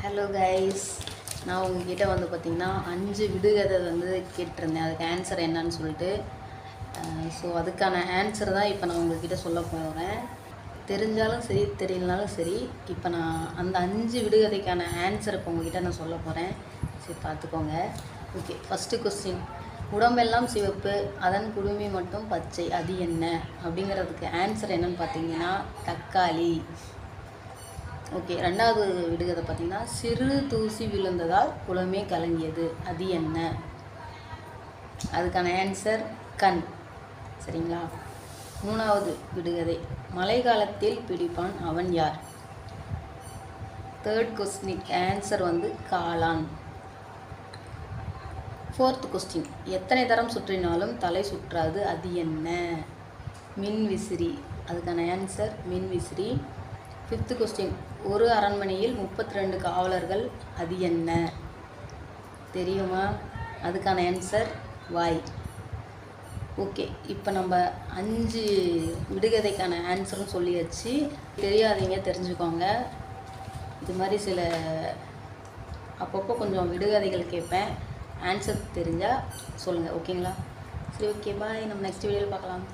Hello guys நான் உங்ககிட்ட வந்து பார்த்திங்கன்னா அஞ்சு விடுகதை வந்து கேட்டிருந்தேன். அதுக்கு ஆன்சர் என்னன்னு சொல்லிட்டு. ஸோ அதுக்கான ஆன்சர் தான் இப்போ நான் உங்ககிட்ட சொல்ல போகிறேன் தெரிஞ்சாலும் சரி தெரியலனாலும் சரி இப்போ நான் அந்த அஞ்சு விடுகதைக்கான ஆன்சர் இப்போ உங்ககிட்ட நான் சொல்ல போகிறேன் சரி பார்த்துக்கோங்க ஓகே ஃபஸ்ட்டு கொஸ்டின் உடம்பெல்லாம் சிவப்பு அதன் குடுமி மட்டும் பச்சை அது என்ன? அப்படிங்கிறதுக்கு ஆன்சர் என்னன்னு பார்த்தீங்கன்னா தக்காளி. ஓகே ரெண்டாவது விடுகதை பார்த்தீங்கன்னா சிறு தூசி விழுந்ததால் குளமே கலங்கியது. அது என்ன? அதுக்கான ஆன்சர் கண். சரிங்களா? மூணாவது விடுகதை. மழை காலத்தில் பிடிப்பான் அவன் யார்? தேர்ட் கொஸ்டினுக்கு ஆன்சர் வந்து காளான். ஃபோர்த் கொஸ்டின் எத்தனை தரம் சுற்றினாலும் தலை சுற்றாது அது என்ன? மின் விசிறி அதுக்கான ஆன்சர் மின் விசிறி ஃபிஃப்த்து கொஸ்டின் ஒரு அரண்மனையில் முப்பத்தி ரெண்டு காவலர்கள் அது என்ன? தெரியுமா? அதுக்கான ஆன்சர் வாய் ஓகே இப்போ நம்ம அஞ்சு விடுகதைக்கான ஆன்சரும் சொல்லியாச்சு. தெரியாதீங்க தெரிஞ்சுக்கோங்க. இது மாதிரி சில அப்பப்போ கொஞ்சம் விடுகதைகள் கேட்பேன். ஆன்சர் தெரிஞ்சால் சொல்லுங்கள் ஓகேங்களா சரி ஓகே பாய் நம்ம நெக்ஸ்ட் வீடியோவில் பார்க்கலாம்.